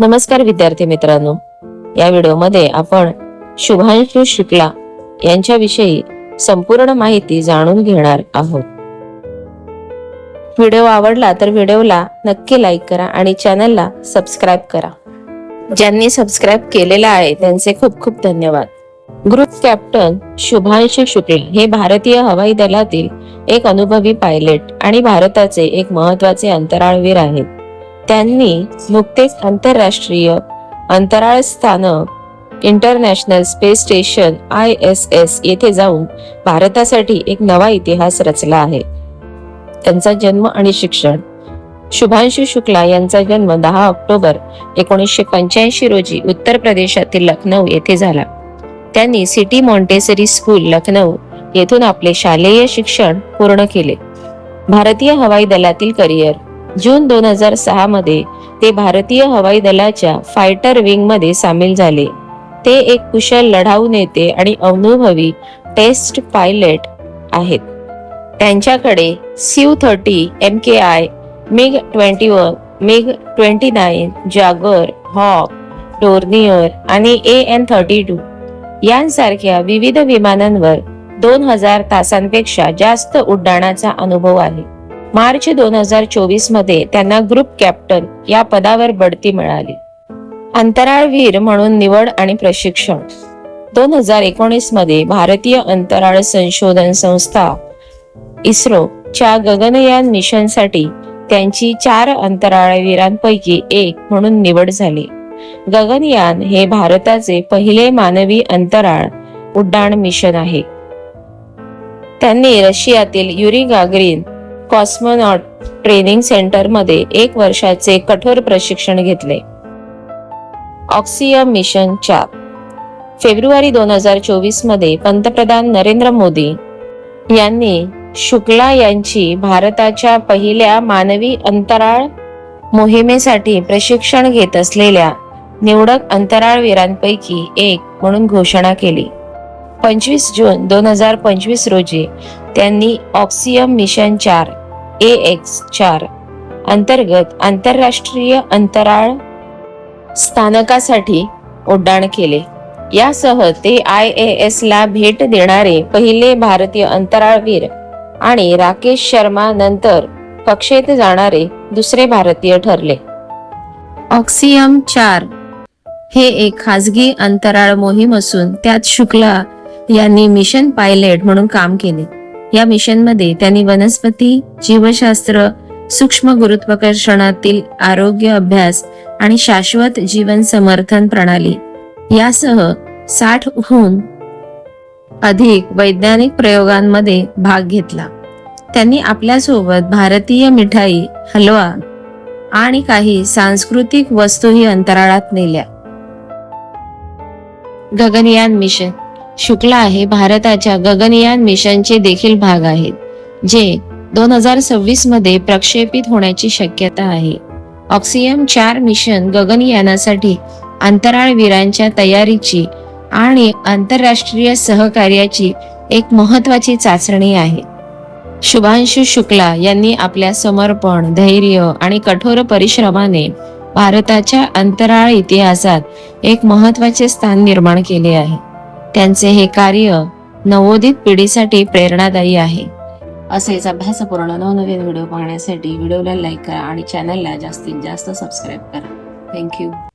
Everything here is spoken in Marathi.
नमस्कार विद्यार्थी मित्रांनो. या व्हिडिओमध्ये आपण शुभांशु शुक्ला यांच्याविषयी संपूर्ण माहिती जाणून घेणार आहोत. व्हिडिओ आवडला तर व्हिडिओला नक्की लाईक करा आणि चॅनलला सबस्क्राईब करा. ज्यांनी सबस्क्राईब केलेला आहे त्यांचे खूप खूप धन्यवाद. ग्रुप कॅप्टन शुभांशु शुक्ला हे भारतीय हवाई दलातील एक अनुभवी पायलट आणि भारताचे एक महत्त्वाचे अंतराळवीर आहेत. त्यांनी नुकतेच आंतरराष्ट्रीय अंतराळ स्थानक international space station I S S येथे जाऊन भारतासाठी एक नवा इतिहास रचला आहे. त्यांचा जन्म आणि शिक्षण शुभांशु शुक्ला यांचा जन्म दहा ऑक्टोबर एकोणीसशे पंच्याऐंशी रोजी उत्तर प्रदेशातील लखनौ येथे झाला. त्यांनी सिटी मॉन्टेसरी स्कूल लखनौ येथून आपले शालेय शिक्षण पूर्ण केले. भारतीय हवाई दलातील करिअर जून दोन हजार सहा मध्ये ते भारतीय हवाई दलाच्या फायटर विंगमध्ये सामील झाले. ते एक कुशल लढाऊ नेते आणि अनुभवी टेस्ट पायलट आहेत. त्यांच्याकडे सीव thirty M K I MiG twenty one MiG twenty nine Jaguar Hawk Dornier आणि ए एन थर्टी टू यांसारख्या विविध विमानांवर दोन हजार तासांपेक्षा जास्त उड्डाणाचा अनुभव आहे. मार्च दोन हजार चोवीसमध्ये त्यांना ग्रुप कॅप्टन या पदावर बढती मिळाली. अंतराळवीर म्हणून निवड आणि प्रशिक्षण. दोन हजार एकोणीसमध्ये भारतीय अंतराळ संशोधन संस्था इस्रो च्या गगनयान मिशनसाठी त्यांची चार अंतराळवीरांपैकी एक म्हणून निवड झाली. गगनयान हे भारताचे पहिले मानवी अंतराळ उड्डाण मिशन आहे. त्यांनी रशियातील युरी गागरीन कॉस्मोनॉट ट्रेनिंग सेंटरमध्ये एक वर्षाचे कठोर प्रशिक्षण घेतले. ऑक्सियम मिशन चार. फेब्रुवारी दोन हजार चोवीसमध्ये पंतप्रधान नरेंद्र मोदी यांनी शुक्ला यांची भारताच्या पहिल्या मानवी अंतराळ मोहिमेसाठी प्रशिक्षण घेत असलेल्या निवडक अंतराळवीरांपैकी एक म्हणून घोषणा केली. पंचवीस जून दोन हजार पंचवीस रोजी त्यांनी ऑक्सियम मिशन चार ए एक्स चार अंतर्गत आंतरराष्ट्रीय अंतराळ स्थानकासाठी उड्डाण केले. यासह ते आय ए एस ला भेट देणारे पहिले भारतीय अंतराळवीर आणि राकेश शर्मा नंतर कक्षेत जाणारे दुसरे भारतीय ठरले. ऑक्सियम चार हे एक खाजगी अंतराळ मोहीम असून त्यात शुक्ला यांनी मिशन पायलट म्हणून काम केले. या मिशनमध्ये त्यांनी वनस्पती जीवशास्त्र सूक्ष्म गुरुत्वाकर्षणातील आरोग्य अभ्यास आणि शाश्वत जीवन समर्थन प्रणाली यासह साठहून अधिक वैज्ञानिक प्रयोगांमध्ये भाग घेतला. त्यांनी आपल्यासोबत भारतीय मिठाई हलवा आणि काही सांस्कृतिक वस्तूही अंतराळात नेल्या. गगनयान मिशन शुक्ला हे भारताच्या गगनयान मिशनचे देखील भाग आहेत जे दोन हजार सव्वीसमध्ये प्रक्षेपित होण्याची शक्यता आहे. ऑक्सियम चार मिशन गगनयानासाठी अंतराळवीरांच्या तयारीची आणि आंतरराष्ट्रीय सहकार्याची एक महत्वाची चाचणी आहे. शुभांशु शुक्ला यांनी आपल्या समर्पण धैर्य आणि कठोर परिश्रमाने भारताच्या अंतराळ इतिहासात एक महत्त्वाचे स्थान निर्माण केले आहे. त्यांचे हे कार्य नवोदित पिढीसाठी प्रेरणादायी आहे. असेच अभ्यासपूर्ण नवनवीन व्हिडिओ पाहण्यासाठी व्हिडिओला लाईक करा आणि चॅनलला जास्तीत जास्त सबस्क्राईब करा. थँक्यू